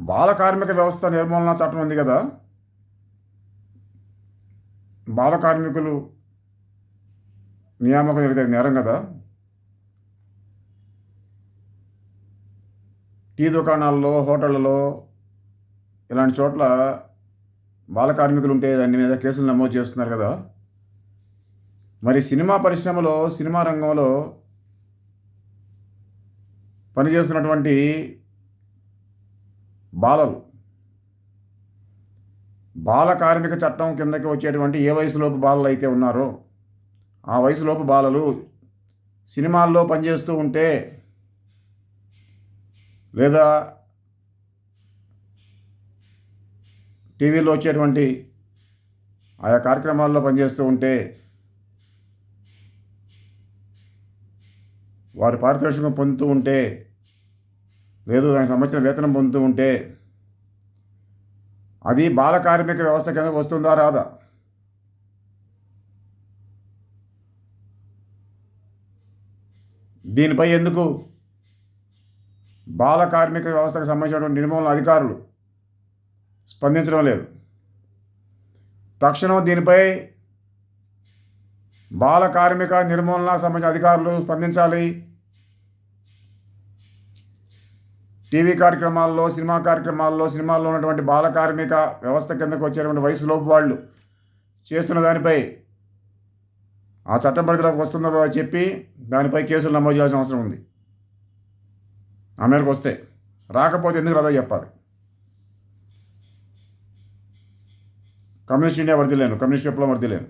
బాల కార్మిక వ్యవస్థ నిర్మూలన చట్టం ఉంది కదా. బాల కార్మికులు నియామకం జరిగితే నేరం కదా. టీ దుకాణాల్లో హోటళ్ళలో ఇలాంటి చోట్ల బాల కార్మికులు ఉంటే దాని మీద కేసులు నమోదు చేస్తున్నారు కదా. మరి సినిమా పరిశ్రమలో సినిమా రంగంలో పనిచేస్తున్నటువంటి బాలలు. బాల కార్మిక చట్టం కిందకి వచ్చేటువంటి ఏ వయసులోపు బాలలు అయితే ఉన్నారో ఆ వయసులోపు బాలలు సినిమాల్లో పనిచేస్తూ ఉంటే లేదా టీవీలో వచ్చేటువంటి ఆయా కార్యక్రమాల్లో పనిచేస్తూ ఉంటే వారు పారితోషికం పొందుతూ ఉంటే లేదు దానికి సంబంధించిన వేతనం పొందుతూ ఉంటే అది బాల కార్మిక వ్యవస్థ కింద వస్తుందా రాదా? దీనిపై ఎందుకు బాల కార్మిక వ్యవస్థకు సంబంధించినటువంటి నిర్మూలన అధికారులు స్పందించడం లేదు? తక్షణం దీనిపై బాల కార్మిక నిర్మూలనకు సంబంధించిన అధికారులు స్పందించాలి. టీవీ కార్యక్రమాల్లో సినిమా కార్యక్రమాల్లో సినిమాల్లో ఉన్నటువంటి బాల కార్మిక వ్యవస్థ కిందకు వచ్చేటువంటి వయసులోపు వాళ్ళు చేస్తున్న దానిపై ఆ చట్టం పరిధిలోకి వస్తుందో చెప్పి దానిపై కేసులు నమోదు చేయాల్సిన అవసరం ఉంది. ఆ మేరకు వస్తే రాకపోతే ఎందుకు రాదో చెప్పాలి. కమ్యూనిస్ట్ ఇండియా వర్దిలేను కమ్యూనిస్ట్ విప్లవం వర్దిలేను